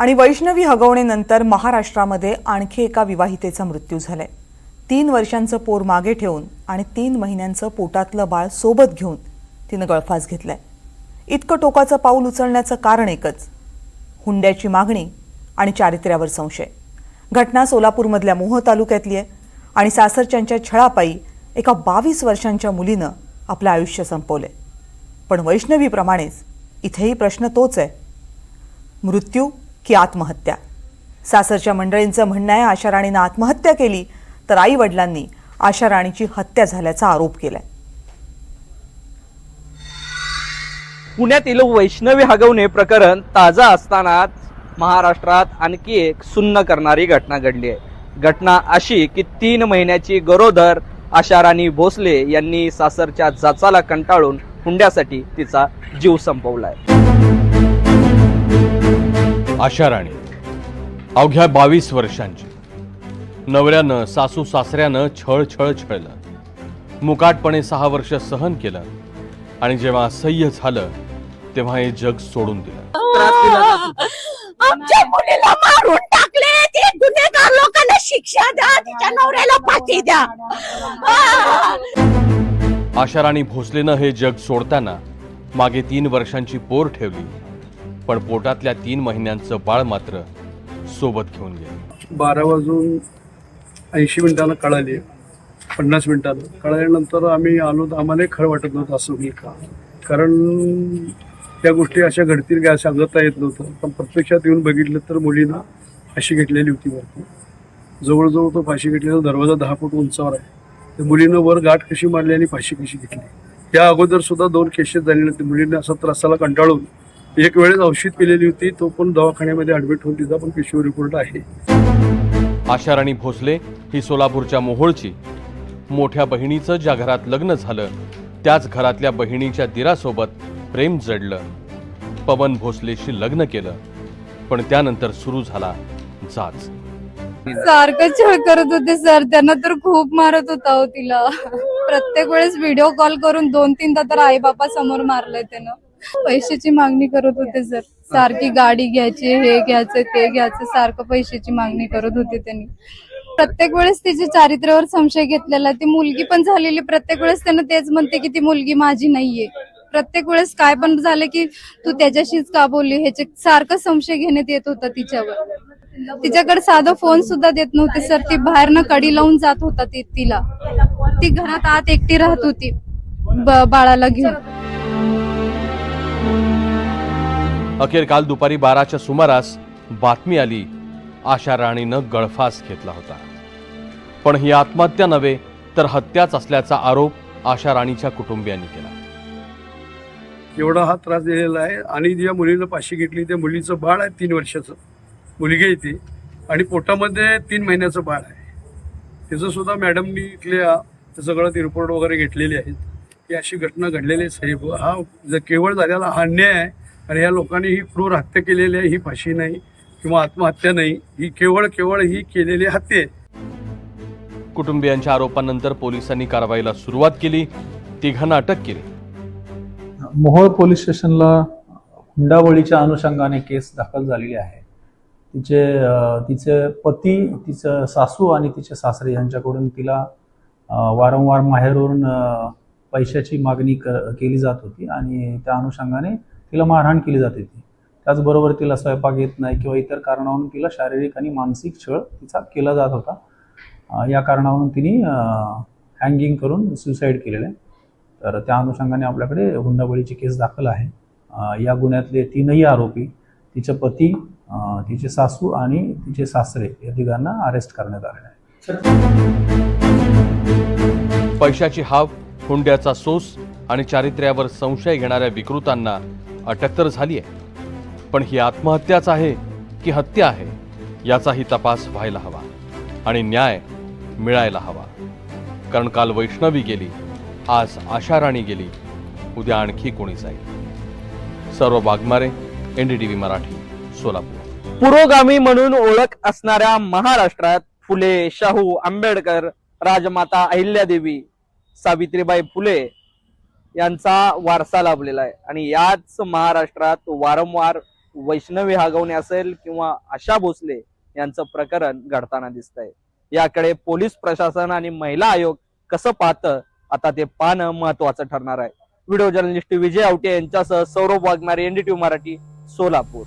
आणि वैष्णवी हगवणेनंतर महाराष्ट्रामध्ये आणखी एका विवाहितेचा मृत्यू झालाय. तीन वर्षांचं पोर मागे ठेवून आणि तीन महिन्यांचं पोटातलं बाळ सोबत घेऊन तिनं गळफास घेतलाय. इतकं टोकाचं पाऊल उचलण्याचं कारण एकच हुंड्याची मागणी आणि चारित्र्यावर संशय. घटना सोलापूरमधल्या मोह तालुक्यातली आहे आणि सासरच्यांच्या छळापायी एका बावीस वर्षांच्या मुलीनं आपलं आयुष्य संपवलंय. पण वैष्णवीप्रमाणेच इथेही प्रश्न तोच आहे. मृत्यू की आत्महत्या. सासरच्या मंडळींचं म्हणणं आहे आशा राणीनं आत्महत्या केली तर आई वडिलांनी आशा राणीची हत्या झाल्याचा आरोप केलाय. पुण्यातील वैष्णवी हगवणे प्रकरण ताजा असतानाच महाराष्ट्रात आणखी एक सुन्न करणारी घटना घडली आहे. घटना अशी की तीन महिन्याची गरोदर आशा राणी भोसले यांनी सासरच्या जाचाला कंटाळून हुंड्यासाठी तिचा जीव संपवलाय. आशा राणी. अवघ्या बावीस वर्षांची. नवऱ्यानं सासू सासऱ्यानं छळ छळ छळलं. मुकाटपणे सहा वर्ष सहन केलं. आणि जेव्हा असह्य झालं तेव्हा हे जग सोडून दिलं. आमच्या मुलीला मारून टाकले. ते गुन्हेगार लोकांना शिक्षा द्या. तिच्या नवऱ्याला फाशी द्या! आशा राणी भोसलेनं हे जग सोडताना मागे तीन वर्षांची पोर ठेवली. पण पोटातल्या तीन महिन्यांचं बाळ मात्र सोबत घेऊन गेलं. बारा वाजून ऐंशी मिनिटाला कळाली. पन्नास मिनिटाला. कळाल्यानंतर आम्ही आलो तर आम्हालाही खरं वाटत नव्हतं असं होईल का. कारण त्या गोष्टी अशा घडतील काय सांगता येत नव्हतं. पण प्रत्यक्षात येऊन बघितलं तर मुलीनं फाशी घेतलेली होती वरती. जवळजवळ तो फाशी घेतलेला दरवाजा दहा फूट उंचावर आहे. तर मुलीनं वर गाठ कशी मारली आणि फाशी कशी घेतली. त्या अगोदर सुद्धा दोन केसेस झालेले होते मुलींना असा त्रासाला कंटाळून एक वेळेस औषध पिलेली होती तो पण दवाखान्यामध्ये ऍडमिट होऊन तिचा पण पिशवी रिपोर्ट आहे. आशा राणी भोसले ही सोलापूरच्या मोहोळची मोठ्या बहिणीचं ज्या घरात लग्न झालं त्याच घरातल्या बहिणीच्या दिरासोबत प्रेम जडलं. पवन भोसलेशी लग्न केलं पण त्यानंतर सुरू झाला जाच. सारखं छळ करत होते सर. त्यांना तर खूप मारत होता हो तिला. प्रत्येक वेळेस व्हिडिओ कॉल करून दोन तीनदा तर आई बापा समोर मारलंय त्यानं. पैशाची मागणी करत होते सर. सारखी गाडी घ्यायची हे घ्यायचं ते घ्यायचं सारखं पैशाची मागणी करत होते त्यांनी. प्रत्येक वेळेस तिच्या चारित्र्यावर संशय घेतलेला. ती मुलगी पण झालेली प्रत्येक वेळेस त्यांना तेच म्हणते की ती मुलगी माझी नाहीये. प्रत्येक वेळेस काय पण झालं की तू त्याच्याशीच का बोलली? ह्याचे सारखं संशय घेण्यात येत होता तिच्यावर. तिच्याकडे साधा फोन सुद्धा देत नव्हते सर. ती बाहेरनं कडी लावून जात होता ती तिला. ती घरात आत एकटी राहत होती बाळाला घेऊन. अखेर काल दुपारी बाराच्या सुमारास बातमी आली आशा राणीनं गळफास घेतला होता. पण ही आत्महत्या नव्हे तर हत्याच असल्याचा आरोप आशा राणीच्या कुटुंबियांनी केला. एवढा हा त्रास दिलेला आहे. आणि ज्या मुलीनं पाशी घेतली त्या मुलीचं बाळ आहे तीन वर्षाचं. मुलगी आहे ती. आणि पोटामध्ये तीन महिन्याचं बाळ आहे. त्याचं सुद्धा मॅडमनी इथल्या सगळं ते रिपोर्ट वगैरे घेतलेले आहेत. ही अशी घटना घडलेली आहे साहेब. हा जर केवळ झालेला हा अन्याय आहे आणि ह्या लोकांनी ही क्रूर हत्या केलेली आहे ही फाशी नाही किंवा आत्महत्या नाही ही केवळ केवळ ही केलेली हत्या आहे. कुटुंबियांच्या आरोपानंतर पोलिसांनी कारवाईला सुरुवात केली तिघांना अटक केली. मोहोळ पोलीस स्टेशनला हुंडाबळीच्या अनुषंगाने केस दाखल झालेली आहे. तिचे तिचे पती तिचं सासू आणि तिचे सासरे यांच्याकडून तिला वारंवार माहेरून पैशाची मागणी क केली जात होती आणि त्या अनुषंगाने तिला मारहाण केली जात होती त्याचबरोबर तिला स्वयंपाक येत नाही किंवा इतर कारणावरून तिला शारीरिक आणि मानसिक छळ तिचा केला जात होता. या कारणावरून तिने हँगिंग करून सुसाईड केलेलं आहे. तर त्या अनुषंगाने आपल्याकडे हुंडाबळीची केस दाखल आहे. या गुन्ह्यातले तीनही आरोपी तिचे पती तिचे सासू आणि तिचे सासरे या तिघांना अरेस्ट करण्यात आलेले आहे. पैशाची हाव हुंड्याचा सोस आणि चारित्र्यावर संशय घेणाऱ्या विकृतांना अटक तर झाली आहे पण ही आत्महत्याच आहे की हत्या आहे याचाही तपास व्हायला हवा आणि न्याय मिळायला हवा. कारण काल वैष्णवी गेली आज आशा राणी गेली उद्या आणखी कोणी जाईल. सर्व वाघमारे एनडीटीव्ही मराठी सोलापूर. पुरोगामी म्हणून ओळख असणाऱ्या महाराष्ट्रात फुले शाहू आंबेडकर राजमाता अहिल्यादेवी सावित्रीबाई फुले यांचा वारसा लाभलेला आहे. आणि याच महाराष्ट्रात वारंवार वैष्णवी हागवणे असेल किंवा आशा भोसले यांचं प्रकरण घडताना दिसतंय. याकडे पोलीस प्रशासन आणि महिला आयोग कसं पाहतं आता ते पाहणं महत्वाचं ठरणार आहे. व्हिडिओ जर्नलिस्ट विजय आवटे यांच्यासह सौरभ वाघमारे एनडीटीव्ही मराठी सोलापूर.